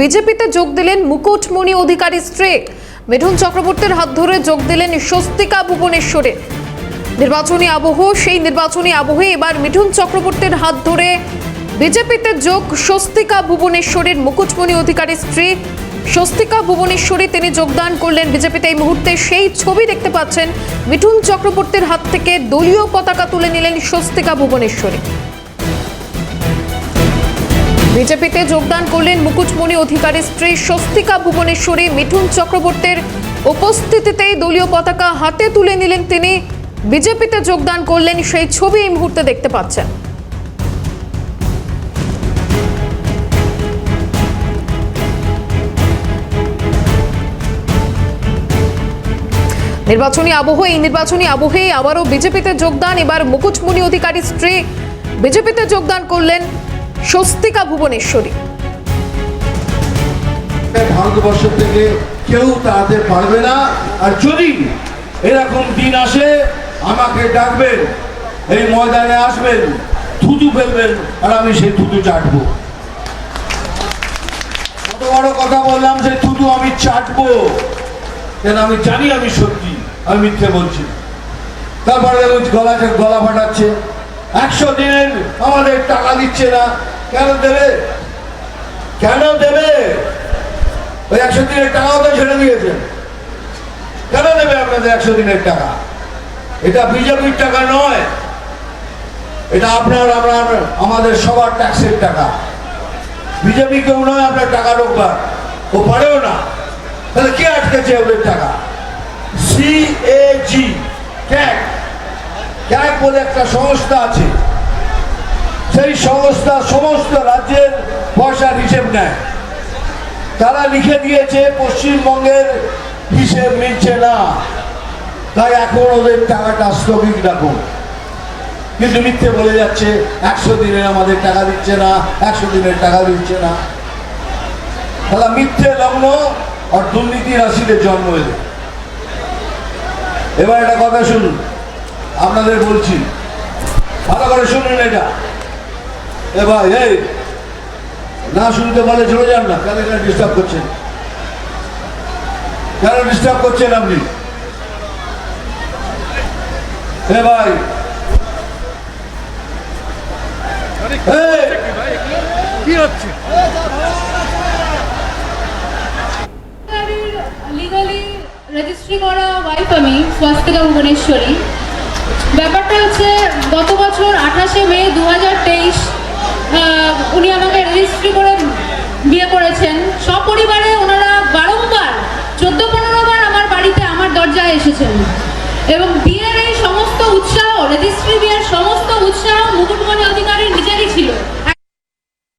বিজেপিতে যোগ দিলেন মুকুটমণি অধিকারী স্ত্রী। মিঠুন চক্রবর্তীর হাত ধরে যোগ দিলেন স্বস্তিকা ভুবনেশ্বরে। নির্বাচনী আবহ, সেই নির্বাচনী আবহে এবার মিঠুন চক্রবর্তীর হাত ধরে বিজেপিতে যোগ স্বস্তিকা ভুবনেশ্বরের মুকুটমণি অধিকারী স্ত্রী। স্বস্তিকা ভুবনেশ্বরী তিনি যোগদান করলেন বিজেপিতে। এই মুহূর্তে সেই ছবি দেখতে পাচ্ছেন মিঠুন চক্রবর্তীর হাত থেকে দলীয় পতাকা তুলে নিলেন স্বস্তিকা ভুবনেশ্বরী। বিজেপিতে যোগদান করলেন মুকুটমণি অধিকারী স্ত্রী স্বস্তিকা ভুবনেশ্বরী। মিঠুন চক্রবর্তীর উপস্থিতিতেই দলীয় পতাকা হাতে তুলে নিলেন তিনি। বিজেপিতে যোগদান করলেন সেই ছবি এই মুহূর্তে দেখতে পাচ্ছেন। নির্বাচনী আবহ এই নির্বাচনী আবহে আবারও বিজেপিতে যোগদান। এবার মুকুটমণি অধিকারী স্ত্রী বিজেপিতে যোগদান করলেন স্বস্তিকা ভুবনেশ্বরী। ভারতবর্ষ থেকে কেউ তাড়াতে পারবে না। আর যদি এরকম দিন আসে, আমাকে ডাকবেন, এই ময়দানে আসবেন, থুতু ফেলবেন, আর আমি সেই থুতু চাটবো। কত বড় কথা বললাম, সেই থুতু আমি চাটবো। কেন আমি জানি আমি সত্যি, আমি মিথ্যে বলছি। তারপরে গলা গলা ফাটাচ্ছে। একশো দিনের আমাদের টাকা দিচ্ছে না। কেন দেবে? কেন দেবে? ওই একশো দিনের টাকাও তো ছেড়ে দিয়েছে। কেন দেবে আপনাদের একশো দিনের টাকা? এটা বিজেপির টাকা নয়। এটা আপনার আপনার আমাদের সবার ট্যাক্সের টাকা। বিজেপি কেউ নয়, আপনার টাকা ঢোকবার। ও পারেও না। তাহলে কে আটকেছে ওদের টাকা? সিএজি ক্যাক ক্যাক বলে একটা সংস্থা আছে। সেই সংস্থা সমস্ত রাজ্যের পয়সার হিসেব নেয়। তারা লিখে দিয়েছে, পশ্চিমবঙ্গের হিসেব মিলছে না। তাই এখন ওদের টাকাটা স্থগিত রাখুন। কিন্তু মিথ্যে বলে যাচ্ছে, একশো দিনে আমাদের টাকা দিচ্ছে না, একশো দিনের টাকা দিচ্ছে না। তাহলে মিথ্যে লগ্ন আর দুর্নীতি রাশিদের জন্ম এলে। এবার একটা কথা শুনুন, আপনাদের বলছি, ভালো করে শুনুন এটা। এ ভাই এই! না শুনতে বলে চলে যান না। কেন কেন ডিস্টার্ব করছেন? কেন ডিস্টার্ব করছেন আপনি? এ ভাই! কি হচ্ছে? লিগালি রেজিস্ট্রি করা ওয়াইফ আমি স্বাস্থ্যিকা ভুবনেশ্বরী ব্যাপারটা হচ্ছে গত বছর আঠাশে মে দু হাজার তেইশ উনি আমাকে রেজিস্ট্রি করে বিয়ে করেছেন। সপরিবারে ওনারা বারংবার চোদ্দ পনেরো বার আমার বাড়িতে আমার দরজায় এসেছেন। এবং বিয়ের এই সমস্ত উৎসাহ রেজিস্ট্রি বিয়ের সমস্ত উৎসাহ মুকুটমণি অধিকারী নিজেরই ছিল।